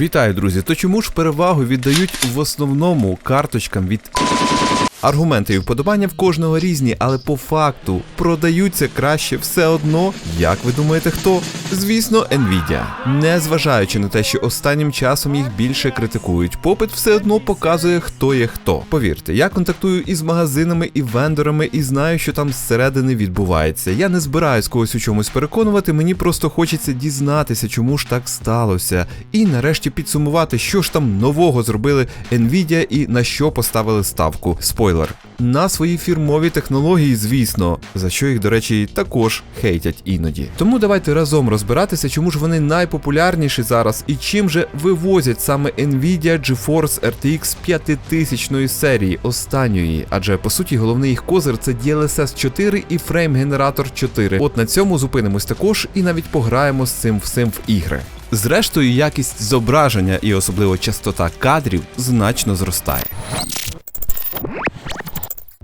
Вітаю, друзі! То чому ж перевагу віддають в основному карточкам від Аргументи і вподобання в кожного різні, але по факту продаються краще все одно. Як ви думаєте, хто? Звісно, Nvidia. Незважаючи на те, що останнім часом їх більше критикують, попит все одно показує, хто є хто. Повірте, я контактую із магазинами і вендорами і знаю, що там зсередини відбувається. Я не збираюсь когось у чомусь переконувати, мені просто хочеться дізнатися, чому ж так сталося, і нарешті підсумувати, що ж там нового зробили Nvidia і на що поставили ставку. Спойлер. На свої фірмові технології, звісно, за що їх, до речі, також хейтять іноді. Тому давайте разом розбиратися, чому ж вони найпопулярніші зараз і чим же вивозять саме Nvidia GeForce RTX 5000 серії останньої, адже по суті головний їх козир це DLSS 4 і Generator 4. От на цьому зупинимось також і навіть пограємо з цим всім в ігри. Зрештою, якість зображення і особливо частота кадрів значно зростає.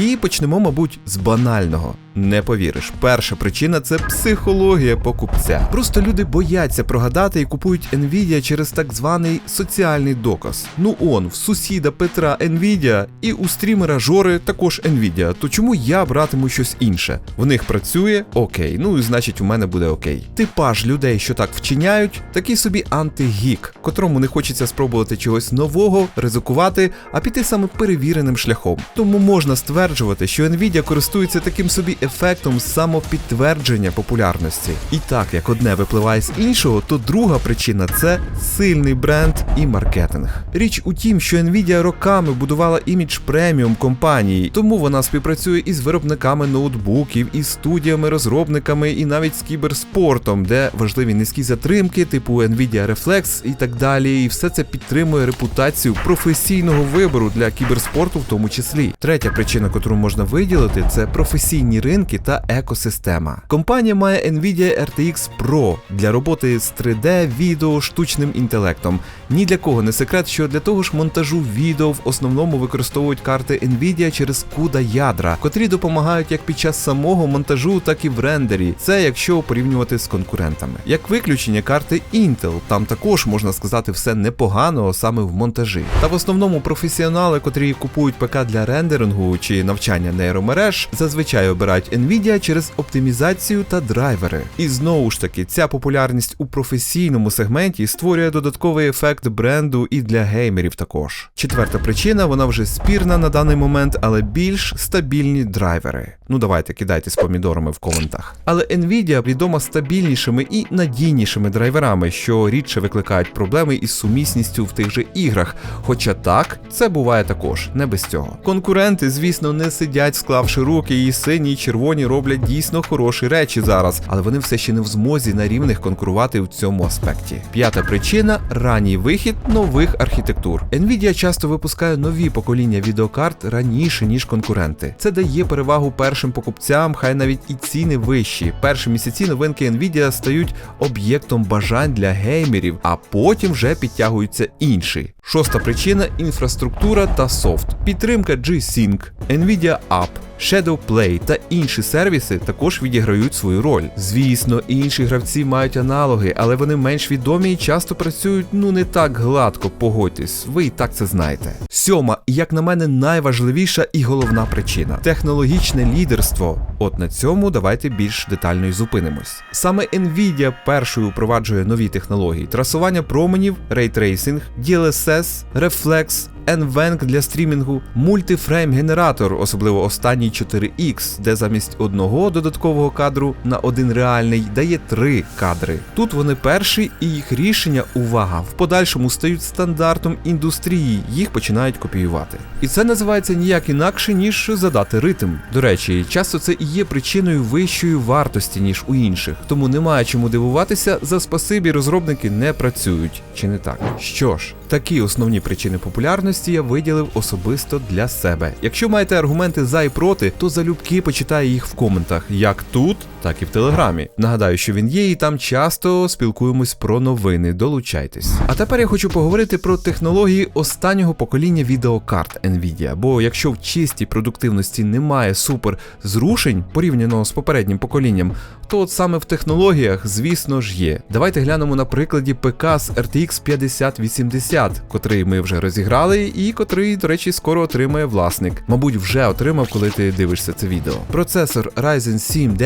І почнемо, мабуть, з банального. Не повіриш, перша причина це психологія покупця. Просто люди бояться прогадати і купують Nvidia через так званий соціальний доказ. Ну он, в сусіда Петра Nvidia і у стрімера Жори також Nvidia. То чому я братиму щось інше? В них працює окей, ну і значить у мене буде окей. Типаж людей, що так вчиняють, такий собі антигік, котрому не хочеться спробувати чогось нового, ризикувати, а піти саме перевіреним шляхом. Тому можна стверджувати, що Nvidia користується таким собі ефектом самопідтвердження популярності. І так як одне випливає з іншого, то друга причина це сильний бренд і маркетинг. Річ у тім, що Nvidia роками будувала імідж преміум компанії, тому вона співпрацює із виробниками ноутбуків, із студіями-розробниками і навіть з кіберспортом, де важливі низькі затримки, типу Nvidia Reflex і так далі. І все це підтримує репутацію професійного вибору для кіберспорту, в тому числі. Третя причина, котру можна виділити, це професійні ринки та екосистема. Компанія має Nvidia RTX Pro для роботи з 3D, відео, штучним інтелектом. Ні для кого не секрет, що для того ж монтажу відео в основному використовують карти Nvidia через CUDA ядра, котрі допомагають як під час самого монтажу, так і в рендері. Це якщо порівнювати з конкурентами. Як виключення карти Intel, там також можна сказати все непогано саме в монтажі. Та в основному професіонали, котрі купують ПК для рендерингу чи навчання нейромереж, зазвичай обирають Nvidia через оптимізацію та драйвери. І знову ж таки, ця популярність у професійному сегменті створює додатковий ефект бренду і для геймерів також. Четверта причина, вона вже спірна на даний момент, але більш стабільні драйвери. Ну давайте кидайте з помідорами в коментах. Але Nvidia відома стабільнішими і надійнішими драйверами, що рідше викликають проблеми із сумісністю в тих же іграх. Хоча так, це буває також, не без цього. Конкуренти, звісно, не сидять, склавши руки, і сині і червоні роблять дійсно хороші речі зараз, але вони все ще не в змозі на рівних конкурувати в цьому аспекті. П'ята причина ранній вихід нових архітектур. Nvidia часто випускає нові покоління відеокарт раніше, ніж конкуренти. Це дає перевагу першим покупцям, хай навіть і ціни вищі. Перші місяці новинки Nvidia стають об'єктом бажань для геймерів, а потім вже підтягуються інші. Шоста причина інфраструктура та софт. Підтримка G-Sync, Nvidia App, Shadow Play та інші сервіси також відіграють свою роль. Звісно, інші гравці мають аналоги, але вони менш відомі і часто працюють ну не так гладко, погодьтесь, ви і так це знаєте. Сьома, як на мене, найважливіша і головна причина технологічне лідерство. От на цьому давайте більш детально і зупинимось. Саме Nvidia першою впроваджує нові технології: трасування променів, рейтрейсинг, DLSS, Reflex, NVENC для стрімінгу, мультифрейм генератор, особливо останній 4X, де замість одного додаткового кадру на один реальний дає три кадри. Тут вони перші, і їх рішення, увага, в подальшому стають стандартом індустрії, їх починають копіювати. І це називається ніяк інакше, ніж задати ритм. До речі, часто це і є причиною вищої вартості, ніж у інших, тому немає чому дивуватися, за спасибі розробники не працюють, чи не так? Що ж. Такі основні причини популярності я виділив особисто для себе. Якщо маєте аргументи за і проти, то залюбки почитаю їх в коментах, як тут, так і в телеграмі. Нагадаю, що він є, і там часто спілкуємось про новини. Долучайтесь. А тепер я хочу поговорити про технології останнього покоління відеокарт Nvidia. Бо якщо в чистій продуктивності немає супер зрушень порівняно з попереднім поколінням, то от саме в технологіях, звісно ж, є. Давайте глянемо на прикладі ПК з RTX 5080, котрий ми вже розіграли, і котрий, до речі, скоро отримає власник. Мабуть, вже отримав, коли ти дивишся це відео. Процесор Ryzen 7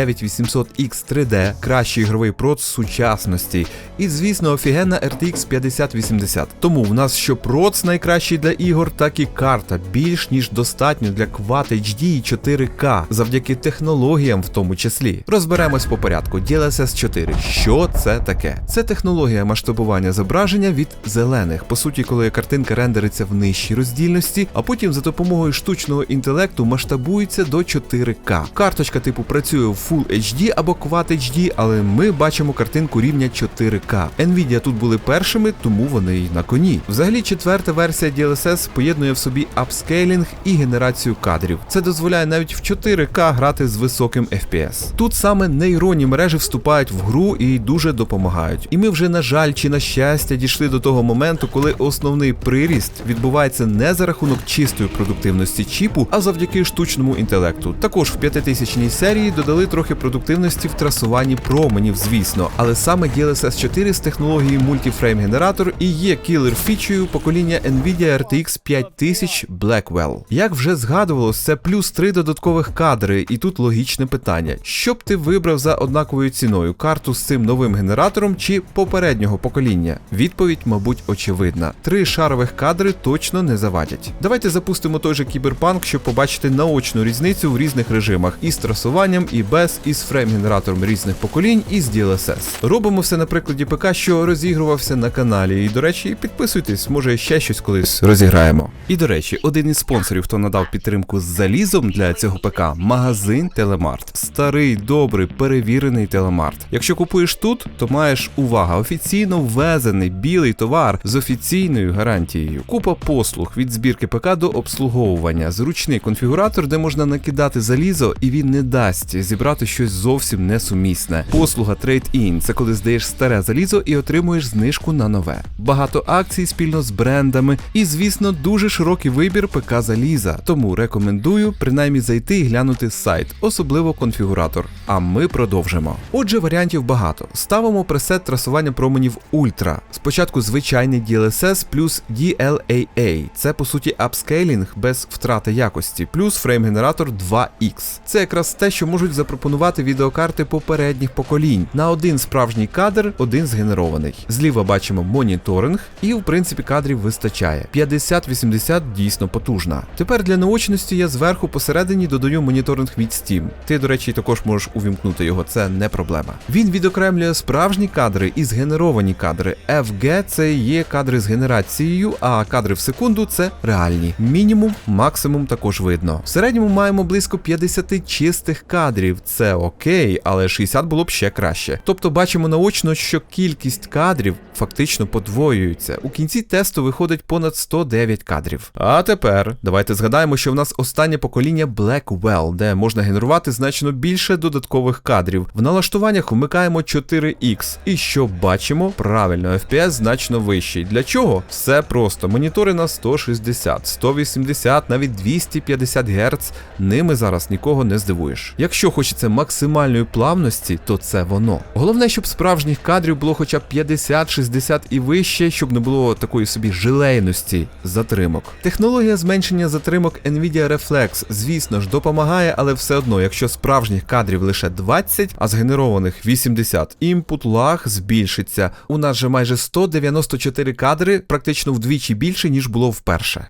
9800X 3D, кращий ігровий проц сучасності. І, звісно, офігенна RTX 5080. Тому в нас що проц найкращий для ігор, так і карта більш ніж достатньо для Quad HD і 4К, завдяки технологіям в тому числі. Розберемось по порядку. DLSS 4. Що це таке? Це технологія масштабування зображення від зелених. По суті, коли картинка рендериться в нижчій роздільності, а потім за допомогою штучного інтелекту масштабується до 4К. Карточка типу працює в Full HD або Quad HD, але ми бачимо картинку рівня 4К. Nvidia тут були першими, тому вони й на коні. Взагалі, четверта версія DLSS поєднує в собі апскейлінг і генерацію кадрів. Це дозволяє навіть в 4К грати з високим FPS. Тут саме нейронні мережі вступають в гру і дуже допомагають. І ми вже, на жаль, чи на щастя, дійшли до того моменту, коли основний приріст відбувається не за рахунок чистої продуктивності чіпу, а завдяки штучному інтелекту. Також в 5000 серії додали трохи продуктивності в трасуванні променів, звісно, але саме DLSS 4 з технологією мультифрейм генератор і є кілер фічею покоління Nvidia RTX 5000 Blackwell. Як вже згадувалось, це плюс 3 додаткових кадри, і тут логічне питання: що б ти вибрав за однаковою ціною карту з цим новим генератором чи попереднього покоління? Відповідь, мабуть, очевидна. Три шарових кадри точно не завадять. Давайте запустимо той же кіберпанк, щоб побачити наочну різницю в різних режимах із трасуванням, і без, із фрейм-генератором різних поколінь, і з DLSS. Робимо все на прикладі ПК, що розігрувався на каналі. І, до речі, підписуйтесь, може ще щось колись розіграємо. І до речі, один із спонсорів, хто надав підтримку з залізом для цього ПК, магазин Телемарт. Старий, добрий, перевірений телемарт. Якщо купуєш тут, то маєш увага, офіційно ввезений білий товар з офіційною гарантією. Купа послуг від збірки ПК до обслуговування, зручний конфігуратор, де можна накидати залізо, і він не дасть зібрати щось зовсім несумісне. Послуга Trade-in – це коли здаєш старе залізо і отримуєш знижку на нове. Багато акцій спільно з брендами, і, звісно, дуже широкий вибір ПК заліза. Тому рекомендую принаймні зайти і глянути сайт, особливо конфігуратор. А ми продовжимо. Отже, варіантів багато. Ставимо пресет трасування променів Ультра. Спочатку звичайний DLSS плюс DLAA. Це по суті апскейлінг без втрати якості, плюс фрейм-генератор 2X. Це якраз те, що можуть запропонувати відеокарти попередніх поколінь. На один справжній кадр, один згенерований. Зліва бачимо моніторинг, і в принципі кадрів вистачає. 50-80 дійсно потужна. Тепер для наочності я зверху посередині додаю моніторинг від Steam. Ти, до речі, також можеш увімкнути його, це не проблема. Він відокремлює справжні кадри і згенеровані кадри. FG це є кадри з генерацією, а кадри в секунду це реальні. Мінімум, максимум також видно. В середньому маємо близько 50 чистих кадрів. Це окей, але 60 було б ще краще. Тобто бачимо наочно, що кількість кадрів фактично подвоюється. У кінці тесту виходить понад 109 кадрів. А тепер давайте згадаємо, що в нас останнє покоління Blackwell, де можна генерувати значно більше додаткових кадрів. В налаштуваннях вмикаємо 4X. І що бачимо? Правильно, FPS значно вищий. Для чого? Все просто. Монітори на 160, 180, навіть 250 Гц. Ними зараз нікого не здивуєш. Якщо хочеться максимальної плавності, то це воно. Головне, щоб справжніх кадрів було хоча б 50, 60 і вище, щоб не було такої собі жилейності затримок. Технологія зменшення затримок Nvidia Reflex, звісно ж, допомагає, але все одно, якщо справжніх кадрів лише 20, а згенерованих 80, імпут лаг збільшиться. У нас же майже 194 кадри, практично вдвічі більше, ніж було вперше.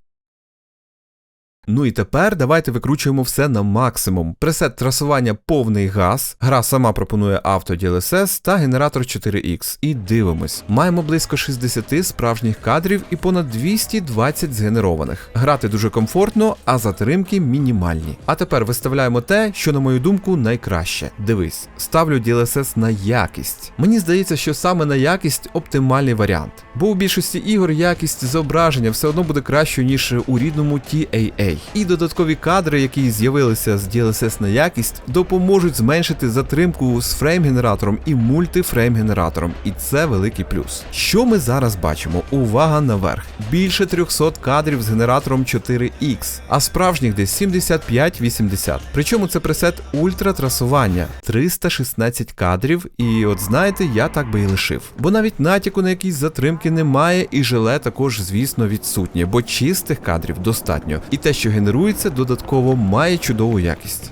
Ну і тепер давайте викручуємо все на максимум. Пресет трасування повний газ. Гра сама пропонує авто DLSS та генератор 4X. І дивимось. Маємо близько 60 справжніх кадрів і понад 220 згенерованих. Грати дуже комфортно, а затримки мінімальні. А тепер виставляємо те, що, на мою думку, найкраще. Дивись, ставлю DLSS на якість. Мені здається, що саме на якість оптимальний варіант. Бо у більшості ігор якість зображення все одно буде кращою, ніж у рідному TAA. І додаткові кадри, які з'явилися з DLSS на якість, допоможуть зменшити затримку з фрейм-генератором і мультифрейм-генератором. І це великий плюс. Що ми зараз бачимо? Увага наверх. Більше 300 кадрів з генератором 4X, а справжніх десь 75-80. Причому це пресет ультратрасування 316 кадрів. І от знаєте, я так би і лишив. Бо навіть натяку на якісь затримки немає, і желе також, звісно, відсутнє, бо чистих кадрів достатньо. І те, що генерується, додатково має чудову якість.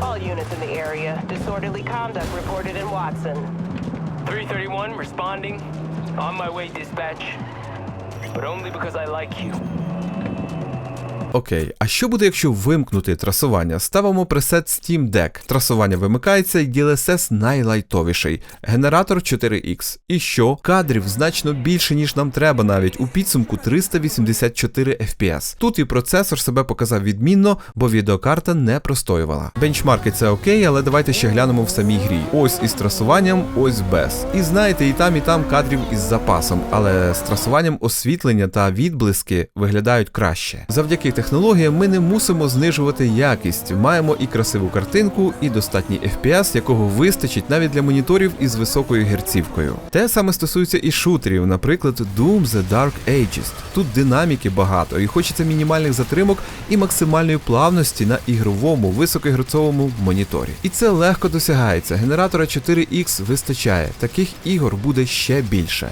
All units in the area. Disorderly conduct reported in Watson. 331 responding. On my way, dispatch. But only because I like you. Окей, а що буде, якщо вимкнути трасування? Ставимо пресет Steam Deck. Трасування вимикається і DLSS найлайтовіший. Генератор 4X. І що? Кадрів значно більше, ніж нам треба навіть. У підсумку 384 FPS. Тут і процесор себе показав відмінно, бо відеокарта не простоювала. Бенчмарки це окей, але давайте ще глянемо в самій грі. Ось із трасуванням, ось без. І знаєте, і там, і там кадрів із запасом, але з трасуванням освітлення та відблиски виглядають краще. Завдяки технологіям ми не мусимо знижувати якість. Маємо і красиву картинку, і достатній FPS, якого вистачить навіть для моніторів із високою герцівкою. Те саме стосується і шутерів, наприклад, Doom The Dark Ages. Тут динаміки багато, і хочеться мінімальних затримок і максимальної плавності на ігровому високогерцовому моніторі. І це легко досягається. Генератора 4X вистачає. Таких ігор буде ще більше.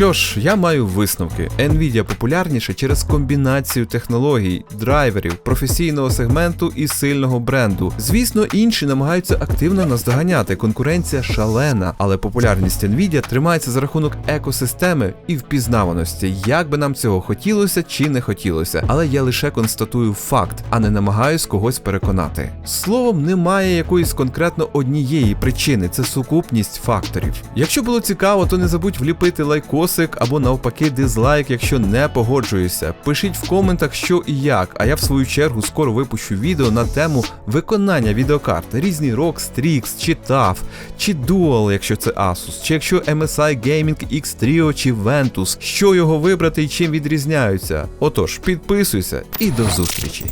Що ж, я маю висновки. Nvidia популярніша через комбінацію технологій, драйверів, професійного сегменту і сильного бренду. Звісно, інші намагаються активно наздоганяти. Конкуренція шалена, але популярність Nvidia тримається за рахунок екосистеми і впізнаваності, як би нам цього хотілося чи не хотілося. Але я лише констатую факт, а не намагаюсь когось переконати. Словом, немає якоїсь конкретно однієї причини, це сукупність факторів. Якщо було цікаво, то не забудь вліпити лайкосик або навпаки дизлайк, якщо не погоджуєшся. Пишіть в коментах, що і як. А я в свою чергу скоро випущу відео на тему виконання відеокарт. Різні ROG Strix, чи TAF, чи Dual, якщо це Asus, чи якщо MSI Gaming X Trio чи Ventus, що його вибрати і чим відрізняються. Отож, підписуйся і до зустрічі.